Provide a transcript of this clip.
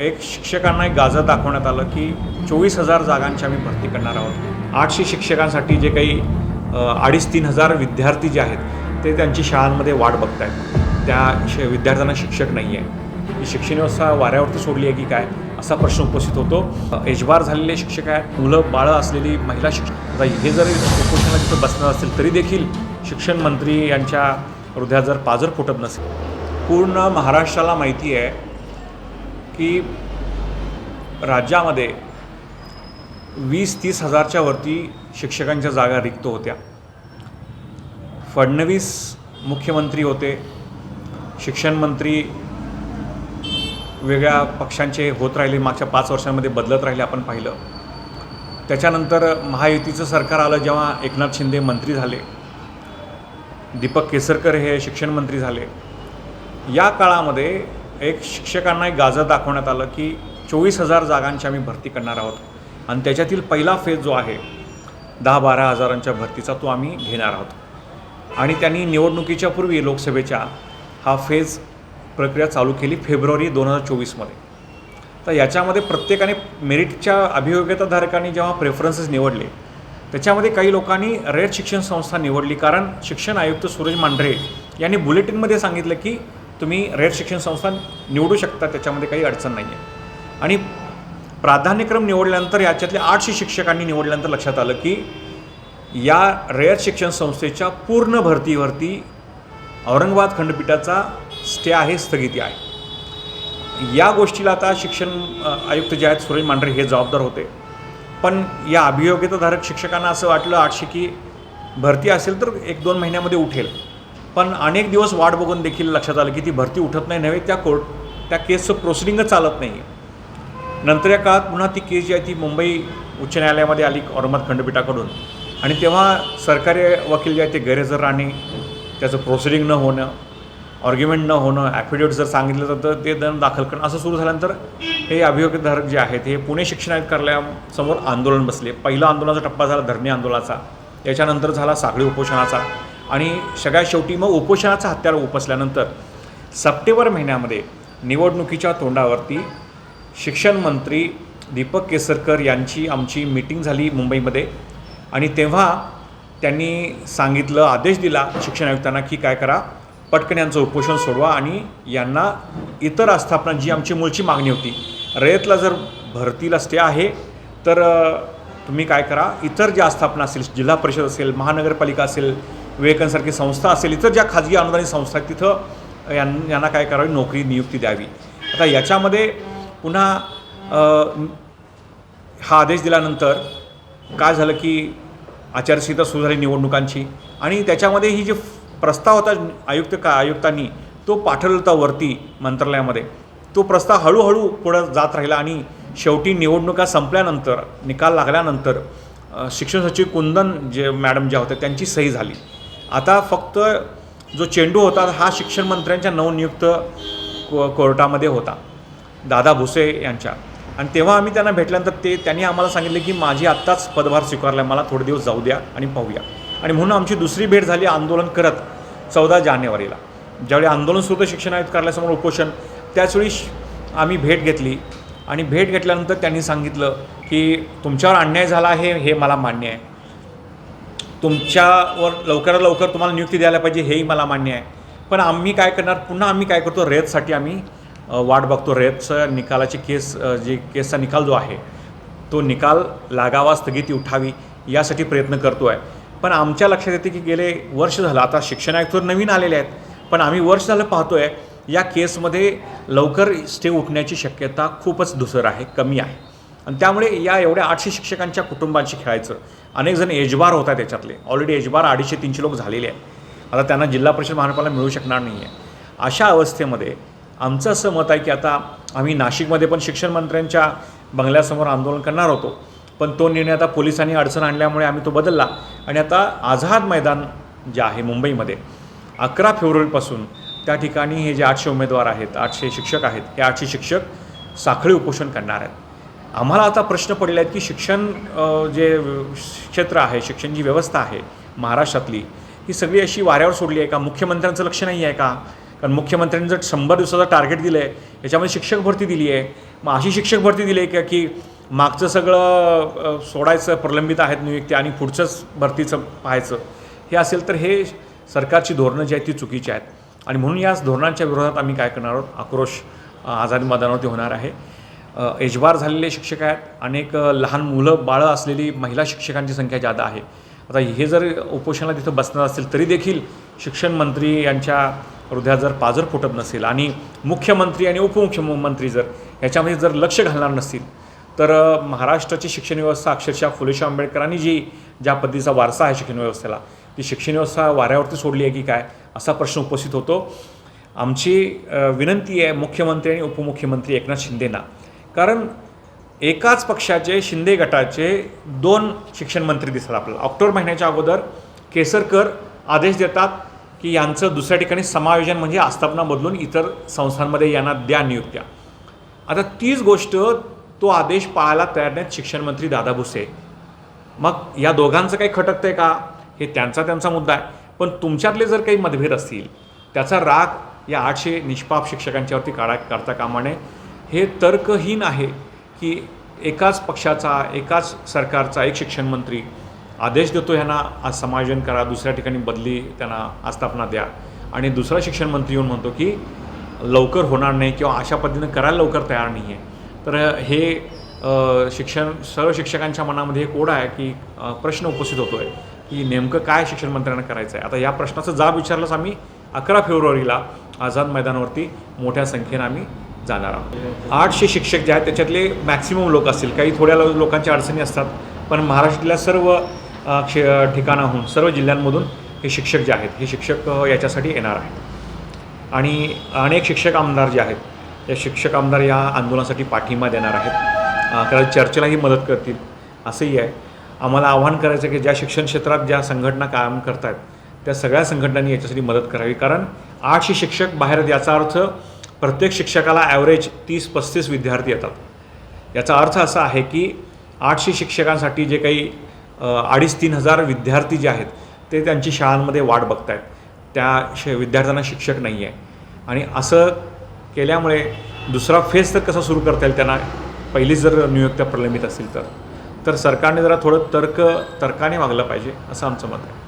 एक शिक्षकांना एक गाजर दाखवण्यात आलं की चोवीस हजार जागांची आम्ही भरती करणार आहोत. आठशे शिक्षकांसाठी जे काही अडीच तीन हजार विद्यार्थी जे आहेत ते त्यांची शाळांमध्ये वाट बघत आहेत त्या श विद्यार्थ्यांना शिक्षक नाही आहे. ही शिक्षण व्यवस्था वाऱ्यावरती सोडली आहे की काय? असा प्रश्न उपस्थित होतो. एजबार झालेले शिक्षक आहेत मुलं बाळं असलेली महिला शिक्षक. हे जरी उपोषणाला तिथं बसणार असेल तरी देखील शिक्षण मंत्री यांच्या हृदयात जर पाजर फुटत नसेल. पूर्ण महाराष्ट्राला माहिती आहे की राज्यामध्ये वीस तीस हजारच्या वरती शिक्षकांच्या जागा रिक्त होत्या. फडणवीस मुख्यमंत्री होते. शिक्षणमंत्री वेगळ्या पक्षांचे होत राहिले मागच्या पाच वर्षांमध्ये बदलत राहिले आपण पाहिलं. त्याच्यानंतर महायुतीचं सरकार आलं जेव्हा एकनाथ शिंदे मंत्री झाले. दीपक केसरकर हे शिक्षणमंत्री झाले. या काळामध्ये एक शिक्षकांना एक गाजर दाखवण्यात आलं की चोवीस हजार जागांची आम्ही भरती करणार आहोत. आणि त्याच्यातील पहिला फेज जो आहे दहा बारा हजारांच्या भरतीचा तो आम्ही घेणार आहोत. आणि त्यांनी निवडणुकीच्या पूर्वी लोकसभेच्या हा फेज प्रक्रिया चालू केली फेब्रुवारी दोन हजार चोवीसमध्ये. तर याच्यामध्ये प्रत्येकाने मेरिटच्या अभियोग्यताधारकांनी जेव्हा प्रेफरन्सेस निवडले त्याच्यामध्ये काही लोकांनी रेड शिक्षण संस्था निवडली. कारण शिक्षण आयुक्त सूरज मांढरे यांनी बुलेटिनमध्ये सांगितलं की तुम्ही रेड शिक्षण संस्था निवडू शकता त्याच्यामध्ये काही अडचण नाही आहे आणि प्राधान्यक्रम निवडल्यानंतर याच्यातल्या आठशे शिक्षकांनी निवडल्यानंतर लक्षात आलं की या रेअर शिक्षण संस्थेच्या पूर्ण भरतीवरती औरंगाबाद खंडपीठाचा स्टे आहे स्थगिती आहे. या गोष्टीला आता शिक्षण आयुक्त जे आहेत सुरेश मांढरे हे जबाबदार होते. पण या अभियोग्यताधारक शिक्षकांना असं वाटलं आठशे की भरती असेल तर एक दोन महिन्यामध्ये उठेल. पण अनेक दिवस वाट बघून देखील लक्षात आलं की ती भरती उठत नाही. नव्हे त्या कोर्ट त्या केसचं प्रोसिडिंगच चालत नाही नंतर या काळात पुन्हा ती केस जी आहे ती मुंबई उच्च न्यायालयामध्ये आली औरंगाबाद खंडपीठाकडून. आणि तेव्हा सरकारी वकील जे आहे ते गैरहजर राहणे त्याचं प्रोसिडिंग न होणं ऑर्ग्युमेंट न होणं ॲफिडेविट जर सांगितलं तर ते दण दाखल करणं असं सुरू झाल्यानंतर हे अभियोगधारक जे आहेत हे पुणे शिक्षण कार्यालयासमोर आंदोलन बसले. पहिला आंदोलनाचा टप्पा झाला धरणे आंदोलनाचा. त्याच्यानंतर झाला साखळी उपोषणाचा. आणि सगळ्या शेवटी मग उपोषणाचा हत्यार उपसल्यानंतर सप्टेंबर महिन्यामध्ये निवडणुकीच्या तोंडावरती शिक्षण मंत्री दीपक केसरकर यांची आमची मीटिंग झाली मुंबईमध्ये. आणि तेव्हा त्यांनी सांगितलं आदेश दिला शिक्षण आयुक्तांना की काय करा पटकन यांचं उपोषण सोडवा आणि यांना इतर आस्थापना जी आमची मूळची मागणी होती रयतला जर भरतीला स्टे आहे तर तुम्ही काय करा इतर ज्या आस्थापना असेल जिल्हा परिषद असेल महानगरपालिका असेल विवेकांसारखी संस्था असेल इतर ज्या खाजगी अनुदानित संस्था आहेत तिथं यां यांना काय करावी? नोकरी नियुक्ती द्यावी. आता याच्यामध्ये पुन्हा हा आदेश दिल्यानंतर काय झालं की आचारसंहिता सुरू झाली निवडणुकांची आणि त्याच्यामध्ये ही जी प्रस्ताव होता आयुक्त का आयुक्तांनी तो पाठवला होता वरती मंत्रालयामध्ये तो प्रस्ताव हळूहळू पुढं जात राहिला आणि शेवटी निवडणुका संपल्यानंतर निकाल लागल्यानंतर शिक्षण सचिव कुंदन जे मॅडम ज्या होत्या त्यांची सही झाली. आता फक्त जो चेंडू होता हा शिक्षण मंत्र्यांच्या नवनियुक्त को कोर्टामध्ये होता दादा भुसे यांच्या. आणि तेव्हा आम्ही त्यांना भेटल्यानंतर ते त्यांनी आम्हाला सांगितले की माझी आत्ताच पदभार स्वीकारला मला थोडे दिवस जाऊ द्या आणि पाहूया. आणि म्हणून आमची दुसरी भेट झाली आंदोलन करत चौदा जानेवारीला. ज्यावेळी आंदोलन सुरू शिक्षण आयुक्त कार्यालयासमोर उपोषण त्याचवेळी आम्ही भेट घेतली. आणि भेट घेतल्यानंतर त्यांनी सांगितलं की तुमच्यावर अन्याय झाला आहे हे मला मान्य आहे. तुमच्यावर लवकरात लवकर तुम्हाला नियुक्ती द्यायला पाहिजे हेही मला मान्य आहे. पण आम्ही काय करणार पुन्हा आम्ही काय करतो रेतसाठी आम्ही वाट बघतो. रेतचं निकालाची केस जे केसचा निकाल जो आहे तो निकाल लागावा स्थगिती उठावी यासाठी प्रयत्न करतो आहे पण आमच्या लक्षात येते की गेले वर्ष झालं आता शिक्षण आयुक्त नवीन आलेले आहेत पण आम्ही वर्ष झालं पाहतो आहे या केसमध्ये लवकर स्टे उठण्याची शक्यता खूपच धुसर आहे कमी आहे. आणि त्यामुळे या एवढ्या आठशे शिक्षकांच्या कुटुंबांशी खेळायचं अनेक जण एजबार होत आहेत त्याच्यातले. ऑलरेडी एजबार अडीचशे तीनशे लोक झालेले आहेत. आता त्यांना जिल्हा परिषद महानगरपालिका मिळू शकणार नाही आहे अशा अवस्थेमध्ये आमचं असं मत आहे की आता आम्ही नाशिकमध्ये पण शिक्षण मंत्र्यांच्या बंगल्यासमोर आंदोलन करणार होतो. पण तो निर्णय आता पोलिसांनी अडचण आणल्यामुळे आम्ही तो बदलला. आणि आता आझाद मैदान जे आहे मुंबईमध्ये अकरा फेब्रुवारीपासून त्या ठिकाणी हे जे आठशे उमेदवार आहेत आठशे शिक्षक आहेत हे आठशे शिक्षक साखळी उपोषण करणार आहेत. आम्हाला आता प्रश्न पडले आहेत की शिक्षण जे क्षेत्र आहे शिक्षण जी व्यवस्था आहे महाराष्ट्रातली ही सगळी अशी वाऱ्यावर सोडली आहे का? मुख्यमंत्र्यांचं लक्ष नाही आहे का? कारण मुख्यमंत्र्यांनी जर शंभर दिवसाचं टार्गेट दिलं आहे याच्यामध्ये शिक्षक भरती दिली आहे. मग अशी शिक्षक भरती दिली आहे का की मागचं सगळं सोडायचं प्रलंबित आहेत नियुक्ती आणि पुढचंच भरतीचं पाहायचं हे असेल तर हे सरकारची धोरणं जी आहेत ती चुकीची आहेत. आणि म्हणून याच धोरणांच्या विरोधात आम्ही काय करणार आहोत? आक्रोश आझादी मैदानावरती होणार आहे. एजवार एजबार झालेले शिक्षक आहेत. अनेक लहान मुलं बाळं असलेली महिला शिक्षकांची संख्या जादा आहे. आता हे जर उपोषणाला तिथं बसणार असेल तरी देखील शिक्षण मंत्री यांच्या हृदयात जर पाजर फुटत नसेल आणि मुख्यमंत्री आणि उपमुख्यमंत्री जर याच्यामध्ये जर लक्ष घालणार नसतील तर महाराष्ट्राची शिक्षण व्यवस्था अक्षरशः फुलेशाह आंबेडकरांनी जी ज्या पद्धतीचा वारसा आहे शिक्षण व्यवस्थेला ती शिक्षण व्यवस्था वाऱ्यावरती सोडली आहे की काय असा प्रश्न उपस्थित होतो. आमची विनंती आहे मुख्यमंत्री आणि उपमुख्यमंत्री एकनाथ शिंदेना कारण एकाच पक्षाचे शिंदे गटाचे दोन शिक्षण मंत्री दिसतात आपल्याला. ऑक्टोबर महिन्याच्या अगोदर केसरकर आदेश देतात की यांचं दुसऱ्या ठिकाणी समायोजन म्हणजे आस्थापना बदलून इतर संस्थांमध्ये यांना द्या नियुक्त्या. आता तीच गोष्ट तो आदेश पाळायला तयार नाहीत शिक्षण मंत्री दादा भुसे. मग या दोघांचं काही खटकतंय का? हे त्यांचा त्यांचा मुद्दा आहे. पण तुमच्यातले जर काही मतभेद असतील त्याचा राग या आठशे निष्पाप शिक्षकांच्यावरती काढा काढता कामा नये. हे तर्कहीन आहे की एकाच पक्षाचा एकाच सरकारचा एक शिक्षण मंत्री आदेश देतो ह्यांना आज समायोजन करा दुसऱ्या ठिकाणी बदली त्यांना आस्थापना द्या. आणि दुसरा शिक्षण मंत्री येऊन म्हणतो की लवकर होणार नाही किंवा अशा पद्धतीनं करायला लवकर तयार नाही आहे तर हे शिक्षण सर्व शिक्षकांच्या मनामध्ये एक ओढ आहे की प्रश्न उपस्थित होतो आहे की नेमकं काय शिक्षण मंत्र्यांना करायचं आहे आता या प्रश्नाचा जाब विचारलाच आम्ही अकरा फेब्रुवारीला आझाद मैदानावरती मोठ्या संख्येनं आम्ही जाणार आहोत. आठशे शिक्षक जे आहेत त्याच्यातले मॅक्सिमम लोक असतील. काही थोड्या लोकांच्या अडचणी असतात पण महाराष्ट्रातल्या सर्व क्षे ठिकाणाहून सर्व जिल्ह्यांमधून हे शिक्षक जे आहेत हे शिक्षक याच्यासाठी येणार आहेत. आणि अनेक शिक्षक आमदार जे आहेत या शिक्षक आमदार या आंदोलनासाठी पाठिंबा देणार आहेत. अ, चर्चेलाही मदत करतील असंही आहे. आम्हाला आव्हान करायचं आहे की ज्या शिक्षण क्षेत्रात ज्या संघटना काम करत आहेत त्या सगळ्या संघटनांनी याच्यासाठी मदत करावी. कारण आठशे शिक्षक बाहेर आहेत याचा अर्थ प्रत्येक शिक्षकाला ॲव्हरेज तीस पस्तीस विद्यार्थी येतात. याचा अर्थ असा आहे की आठशे शिक्षकांसाठी जे काही अडीच तीन हजार विद्यार्थी जे आहेत ते त्यांची शाळांमध्ये वाट बघत आहेत त्या श विद्यार्थ्यांना शिक्षक नाही आहे. आणि असं केल्यामुळे दुसरा फेज तर कसा सुरू करता येईल त्यांना? पहिलीच जर नियुक्त्या प्रलंबित असतील तर. तर सरकारने जरा थोडं तर्क तर्काने वागलं पाहिजे असं आमचं मत आहे.